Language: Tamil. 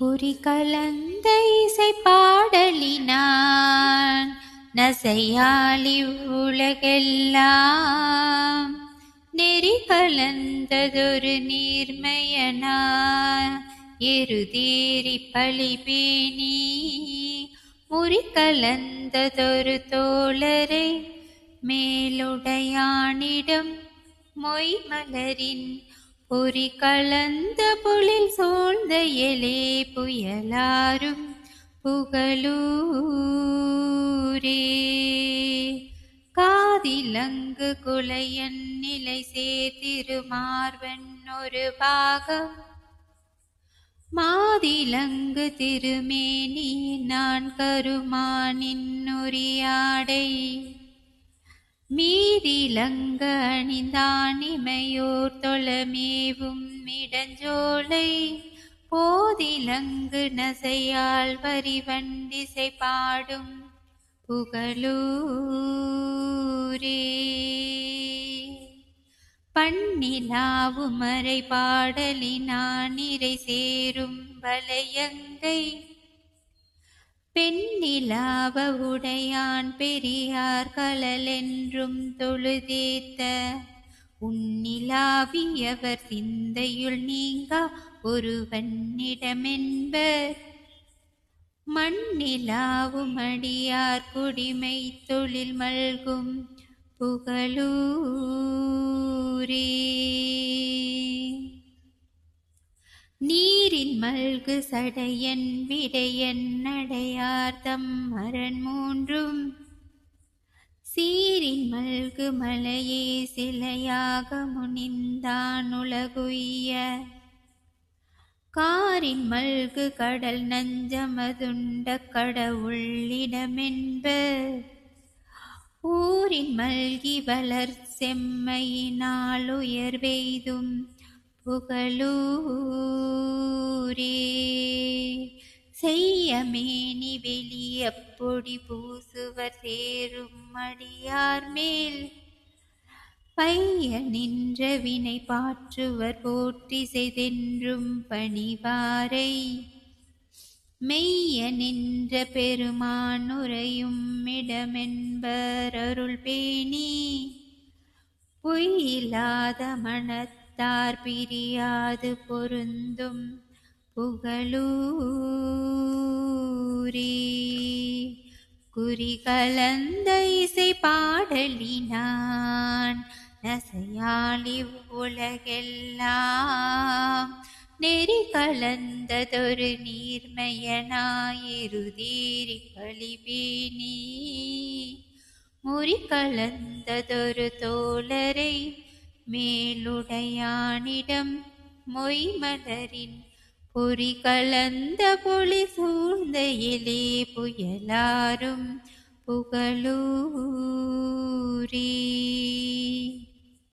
குறி கலந்த இசை பாடலினான். நசையாளி உலகெல்லாம் நெறி கலந்ததொரு நீர்மையனா இருதீரி பழிபேணி முறி கலந்ததொரு தோழரை மேலுடையானிடம் மொய் மலரின் பொறி கலந்த பொழில் சூழ்ந்த எலே புயலாரும் புகழூரே காதிலங்கு குலையன் நிலை சேர்த்திருமார்வன் ஒரு பாகம். மாதிலங்கு திருமேனி நான் கருமானின் உரியாடை மீதிலங்க அணிந்தான் இமையோர் தொழமேவும் மிடஞ்சோலை போதிலங்கு நசையால் வரிவண்டிசை பாடும் புகழூரே. பண்ணிலாவுமறை பாடலினான் இறை சேரும் வலையங்கை பெண்ணிலாவ உடையான் பெரியார் கலலென்றும் தொழுதேத்த. உன்னிலாவியவர் சிந்தையுள் நீங்கா ஒருவன்னிடமென்பர் மண்ணிலாவும் அடியார் குடிமை தொழில் மல்கும் புகழூரே. நீரின் மல்கு சடையன் விடையன் நடையார்த்தம் மரண் மூன்றும். சீரின் மல்கு மலையே சிலையாக முனிந்தான் உலகுய்ய. காரின் மல்கு கடல் நஞ்சமதுண்ட கடவுள்ளிடமென்பு ஊரின் மல்கி வளர் செம்மையினால் உயர்வெய்தும் புகழூ வெளிய பூசுவர் சேரும் அடியார் மேல்? பைய நின்ற வினை பாற்றுவர் போற்றி செய்தென்றும் பணிவாரை. மெய்ய நின்ற பெருமானுரையும் இடமென்பர் அருள் பேணி. பொய்யில்லாத மனத்தார் பிரியாது பொருந்தும் புகழூ குறி கலந்த இசை பாடலினான். நசையாளி உலகெல்லாம் நெறி கலந்ததொரு நீர்மையனாயிருதீரி பழிபேணி முறி கலந்ததொரு தோழரை மேலுடையானிடம் மொய்மலரின் பொறி கலந்த பொழி சூழ்ந்த இலே புயலாரும் புகழூரீ.